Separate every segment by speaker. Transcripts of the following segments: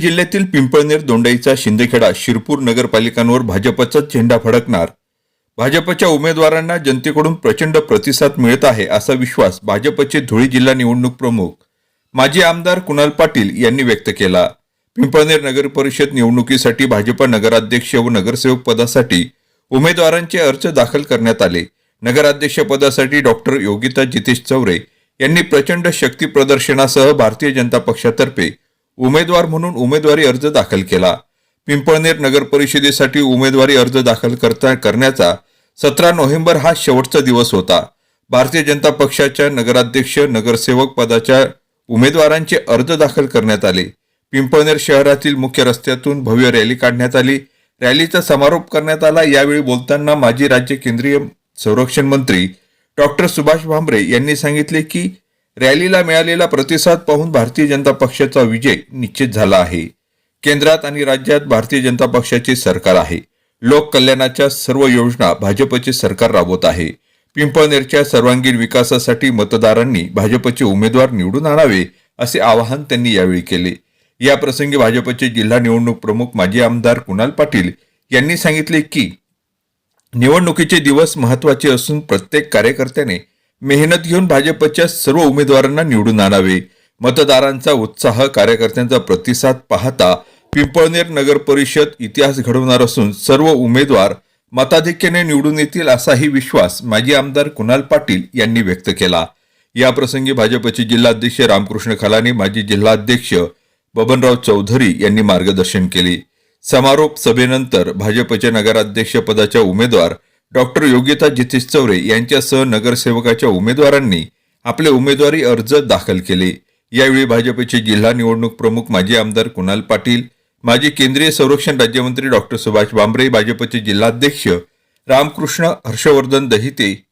Speaker 1: जिल्ह्यातील पिंपळनेर दोंडाईचा शिंदेखेडा शिरपूर नगरपालिकांवर भाजपचाच झेंडा फडकणार. भाजपच्या उमेदवारांना जनतेकडून प्रचंड प्रतिसाद मिळत आहे असा विश्वास भाजपचे धुळे जिल्हा निवडणूक प्रमुख माजी आमदार कुणाल पाटील यांनी व्यक्त केला. पिंपळनेर नगर परिषद निवडणुकीसाठी भाजप नगराध्यक्ष व नगरसेवक पदासाठी उमेदवारांचे अर्ज दाखल करण्यात आले. नगराध्यक्ष पदासाठी डॉक्टर योगिता जितेश चौरे यांनी प्रचंड शक्ती प्रदर्शनासह भारतीय जनता पक्षातर्फे उमेदवार म्हणून उमेदवारी अर्ज दाखल केला. पिंपळनेर नगर परिषदेसाठी उमेदवारी अर्ज दाखल करता करण्याचा सतरा नोव्हेंबर हा शेवटचा दिवस होता. भारतीय जनता पक्षाच्या नगराध्यक्ष नगरसेवक पदाच्या उमेदवारांचे अर्ज दाखल करण्यात आले. पिंपळनेर शहरातील मुख्य रस्त्यातून भव्य रॅली काढण्यात आली. रॅलीचा समारोप करण्यात आला. यावेळी बोलताना माजी राज्य केंद्रीय संरक्षण मंत्री डॉक्टर सुभाष भामरे यांनी सांगितले की रॅलीला मिळालेला प्रतिसाद पाहून भारतीय जनता पक्षाचा विजय निश्चित झाला आहे. केंद्रात आणि राज्यात भारतीय जनता पक्षाचे सरकार आहे. लोक कल्याणाच्या सर्व योजना भाजपचे सरकार राबवत आहे. पिंपळनेरच्या सर्वांगीण विकासासाठी मतदारांनी भाजपचे उमेदवार निवडून आणावे असे आवाहन त्यांनी यावेळी केले. या प्रसंगी भाजपचे जिल्हा निवडणूक प्रमुख माजी आमदार कुणाल पाटील यांनी सांगितले की निवडणुकीचे दिवस महत्त्वाचे असून प्रत्येक कार्यकर्त्याने मेहनत घेऊन भाजपच्या सर्व उमेदवारांना निवडून आणावे. मतदारांचा उत्साह कार्यकर्त्यांचा प्रतिसाद पाहता पिंपळनेर नगर परिषद इतिहास घडवणार असून सर्व उमेदवार मताधिक्याने निवडून येतील असाही विश्वास माजी आमदार कुणाल पाटील यांनी व्यक्त केला. याप्रसंगी भाजपचे जिल्हाध्यक्ष रामकृष्ण खलानी माजी जिल्हाध्यक्ष बबनराव चौधरी यांनी मार्गदर्शन केले. समारोप सभेनंतर भाजपच्या नगराध्यक्ष पदाच्या उमेदवार डॉक्टर योगिता जितेश चौरे यांच्यासह नगरसेवकाच्या उमेदवारांनी आपले उमेदवारी अर्ज दाखल केले. यावेळी भाजपचे जिल्हा निवडणूक प्रमुख माजी आमदार कुणाल पाटील माजी केंद्रीय संरक्षण राज्यमंत्री डॉक्टर सुभाष भामरे भाजपचे जिल्हाध्यक्ष रामकृष्ण हर्षवर्धन दहिते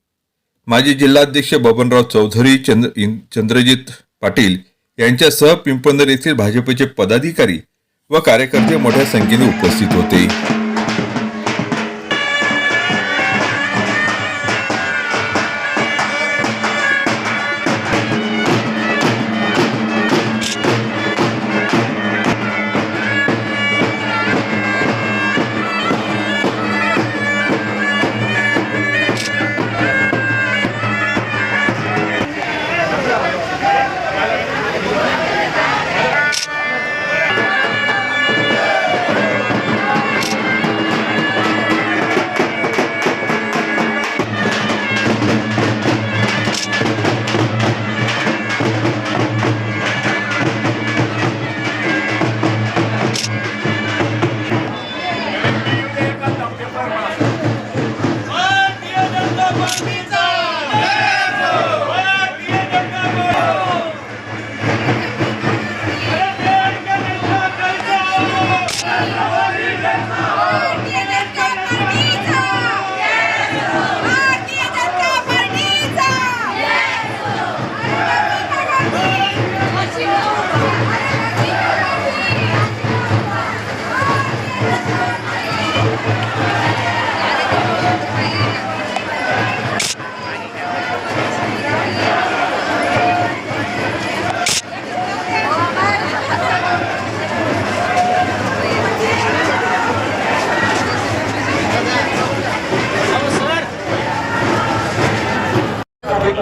Speaker 1: माजी जिल्हाध्यक्ष बबनराव चौधरी चंद्र इन- चंद्रजित पाटील यांच्यासह पिंपळनेर येथील भाजपचे पदाधिकारी व कार्यकर्ते मोठ्या संख्येने उपस्थित होते.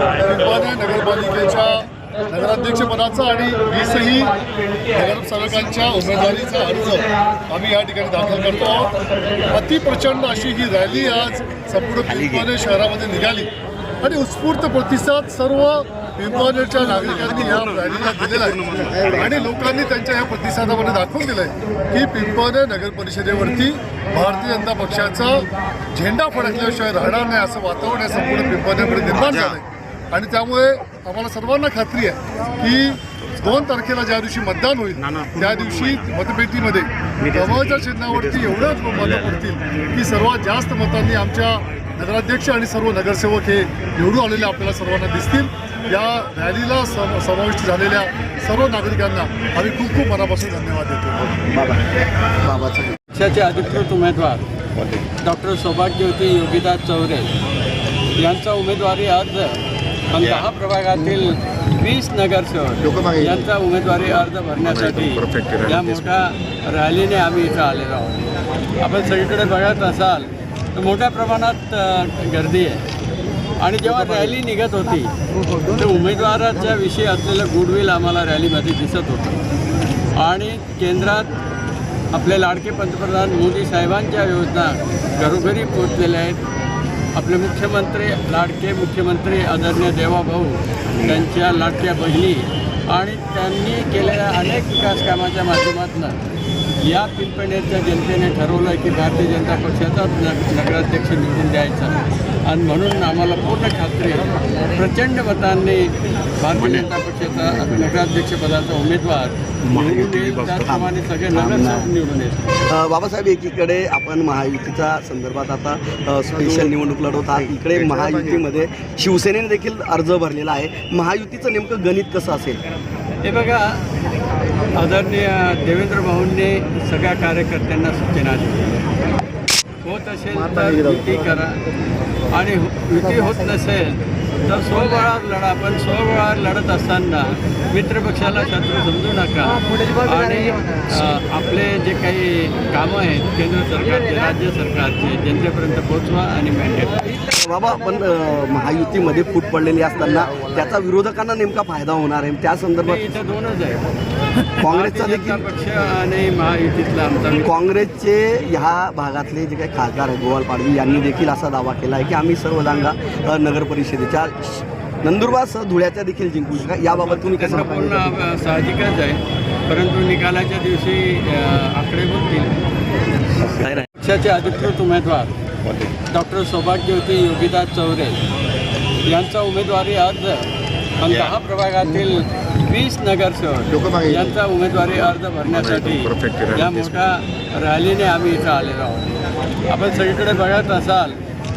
Speaker 2: पिंपळनेर नगरपालिकेच्या नगराध्यक्षपदाचा आणि वीसही नगरसेवकांच्या उमेदवारीचा अर्ज आम्ही या ठिकाणी दाखल करतो आहोत. अतिप्रचंड अशी ही रॅली आज संपूर्ण पिंपळनेर शहरामध्ये निघाली. आणि उत्स्फूर्त प्रतिसाद सर्व पिंपळनेरच्या नागरिकांनी या रॅलीला दिलेला आहे. आणि लोकांनी त्यांच्या या प्रतिसादामध्ये दाखवून दिलंय की पिंपळनेर नगर परिषदेवरती भारतीय जनता पक्षाचा झेंडा फडकल्याशिवाय राहणार नाही असं वातावरण या संपूर्ण पिंपळनेरमध्ये निर्माण झालंय. आणि त्यामुळे आम्हाला सर्वांना खात्री आहे की दोन तारखेला ज्या दिवशी मतदान होईल त्या दिवशी मतपेटीमध्ये कमळच्या चिन्हावरती एवढंच मतं पडतील की सर्वात जास्त मतांनी आमच्या नगराध्यक्ष आणि सर्व नगरसेवक हे निवडून आलेले आपल्याला सर्वांना दिसतील. या रॅलीला सम समाविष्ट झालेल्या सर्व नागरिकांना आम्ही खूप खूप मनापासून धन्यवाद देतो.
Speaker 3: पक्षाचे अधिकृत उमेदवार डॉक्टर सौभाग्यवती योगिता चौरे यांचा उमेदवारी अर्ज पण दहा प्रभागातील वीस नगरसेवक यांचा उमेदवारी अर्ज भरण्यासाठी या मोठ्या रॅलीने आम्ही इथं आलेलो आहोत. आपण सगळीकडे बघत असाल तर मोठ्या प्रमाणात गर्दी आहे. आणि जेव्हा रॅली निघत होती तर उमेदवाराच्या विषयी असलेलं गुडविल आम्हाला रॅलीमध्ये दिसत होतं. आणि केंद्रात आपले लाडके पंतप्रधान मोदी साहेबांच्या योजना घरोघरी पोचलेल्या आहेत. आपले मुख्यमंत्री लाडके मुख्यमंत्री आदरणीय देवाभाऊ त्यांच्या लाडक्या बहिणी आणि त्यांनी केलेल्या अनेक विकास कामाच्या माध्यमातून या पिंपणेरच्या जनतेने ठरवलं की भारतीय जनता पक्षाचाच न नगराध्यक्ष निवडून द्यायचा. आणि म्हणून आम्हाला पूर्ण खात्री आहे. प्रचंड मतांनी भारतीय जनता पक्षाचा नगराध्यक्षपदाचा उमेदवार निवडून त्याचप्रमाणे सगळे नगरसेवक निवडून येतील.
Speaker 4: अ, बाबासाहेब एकीकडे आपण महायुतीच्या संदर्भात आता स्पेशल निवडणूक लढवत आहात. इकडे महायुतीमध्ये शिवसेनेने देखील अर्ज भरलेला आहे. महायुतीचं नेमकं गणित कसं असेल?
Speaker 3: हे बघा आदरणीय देवेंद्र भाऊंनी सगळ्या कार्यकर्त्यांना सूचना दिली. होत असेल तर युती करा. आणि युती होत नसेल तर स्वबळावर लढा पण स्वबळावर लढत असताना मित्रपक्षाला शत्रू समजू नका. आणि आपले जे काही कामं आहेत केंद्र सरकारचे राज्य सरकारचे जनतेपर्यंत पोहोचवा आणि मॅन्डेट
Speaker 4: बाबा पण महायुतीमध्ये फूट पडलेली असताना त्याचा विरोधकांना नेमका फायदा होणार आहे. त्या संदर्भात
Speaker 3: इथं दोनच आहे
Speaker 4: काँग्रेसचा देखील
Speaker 3: पक्ष आणि महायुतीतला आमचा
Speaker 4: काँग्रेसचे ह्या भागातले जे काही खासदार आहेत गोपाल पाडवी यांनी देखील असा दावा केला आहे की आम्ही सर्व जागा नगर परिषदेच्या नंदुरबार धुळ्याच्या देखील जिंकू शका. याबाबत तुम्ही कसं
Speaker 3: पूर्ण साहजिकच आहे. परंतु निकालाच्या दिवशी आकडे
Speaker 4: राहील?
Speaker 3: पक्षाचे अधिकृत उमेदवार. डॉक्टर सौभाग्यवती योगिदास चौरे यांचा उमेदवारी अर्ज आणि दहा प्रभागातील वीस नगरसेवक यांचा उमेदवारी अर्ज भरण्यासाठी या मोठ्या रॅलीने आम्ही इथं आलेलो आहोत. आपण सगळीकडे बघत असाल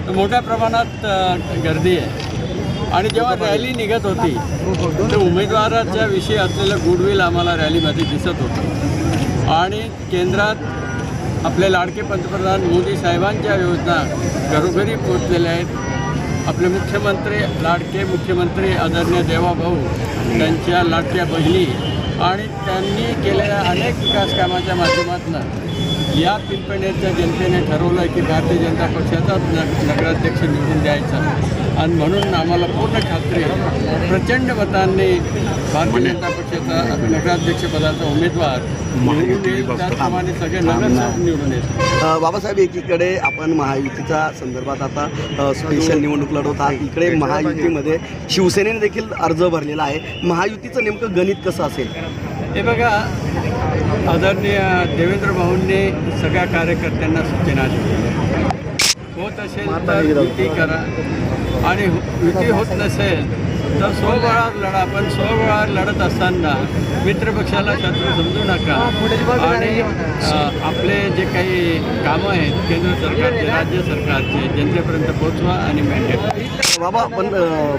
Speaker 3: तर मोठ्या प्रमाणात गर्दी आहे. आणि जेव्हा रॅली निघत होती तर उमेदवाराच्या विषयी असलेलं गुडविल आम्हाला रॅलीमध्ये दिसत होतं. आणि केंद्रात आपले लाडके पंतप्रधान मोदी साहेबांच्या योजना घरोघरी पोचलेल्या आहेत. आपले मुख्यमंत्री लाडके मुख्यमंत्री आदरणीय देवाभाऊ त्यांच्या लाडक्या बहिणी आणि त्यांनी केलेल्या अनेक विकास कामाच्या माध्यमातून या पिंपणेरच्या जनतेने ठरवलं की भारतीय जनता पक्षाचाच न नगराध्यक्ष निवडून द्यायचा. आणि म्हणून आम्हाला पूर्ण खात्री प्रचंड मतांनी भारतीय जनता पक्षाचा नगराध्यक्षपदाचा उमेदवार निवडून त्याचप्रमाणे सगळे नगरसेवक निवडून येतील.
Speaker 4: अ, बाबासाहेब एकीकडे आपण महायुतीच्या संदर्भात आता स्पेशल निवडणूक लढवत आहात. इकडे महायुतीमध्ये शिवसेनेने देखील अर्ज भरलेला आहे. महायुतीचं नेमकं गणित कसं असेल?
Speaker 3: हे बघा आदरणीय देवेंद्र भाऊंनी सगळ्या कार्यकर्त्यांना सूचना दिली. होत असेल तर युती करा. आणि युती होत नसेल तर स्वबळावर लढा पण स्वबळावर लढत असताना मित्रपक्षाला शत्रू समजू नका. आणि आपले जे काही कामं आहेत केंद्र सरकारचे राज्य सरकारचे जनतेपर्यंत पोहोचवा आणि मॅन्डेट
Speaker 4: बाबा पण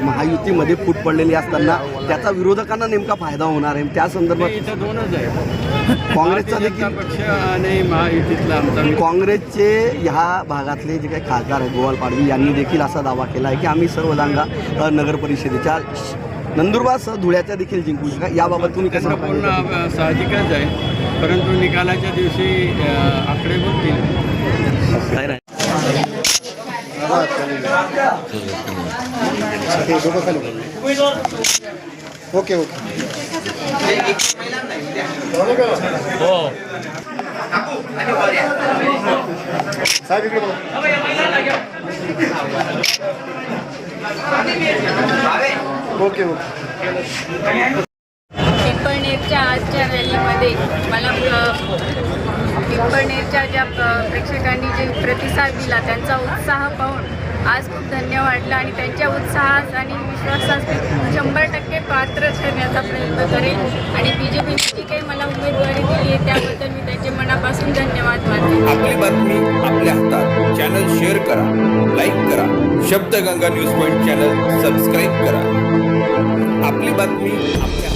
Speaker 4: महायुतीमध्ये फूट पडलेली असताना त्याचा विरोधकांना नेमका फायदा होणार आहे. त्या संदर्भात
Speaker 3: इथं दोनच आहे.
Speaker 4: काँग्रेसचा देखील
Speaker 3: पक्ष आणि महायुतीतला आमचा.
Speaker 4: काँग्रेसचे ह्या भागातले जे काही खासदार आहेत गोपाल पाडवी यांनी देखील असा दावा केला आहे की आम्ही सर्व जागा अ, नगर परिषदेच्या नंदुरबार धुळ्याच्या देखील जिंकू शका याबाबत तुम्ही कसं
Speaker 3: पूर्ण साहजिकच आहे. परंतु निकालाच्या दिवशी आकडे बोलतील?
Speaker 2: Okay okay. साहेब इकडे बघा. Okay okay.
Speaker 5: पिंपळनेरच्या आजच्या रॅलीमध्ये मला पिंपळनेरच्या ज्या प्रेक्षकांनी जे प्रतिसाद दिला त्यांचा उत्साह पाहून आज खूप धन्य वाटलं आणि त्यांच्या उत्साहास आणि विश्वासास मी शंभर टक्के पात्र ठरण्याचा प्रयत्न करेन. आणि बी जे पीने जी काही मला उमेदवारी दिली आहे त्याबद्दल मी त्यांचे मनापासून धन्यवाद मानते.
Speaker 6: आपली बातमी आपल्या हातात. चॅनल शेअर करा लाईक करा. Shabdganga news point channel subscribe करा. आपली बातमी आपल्या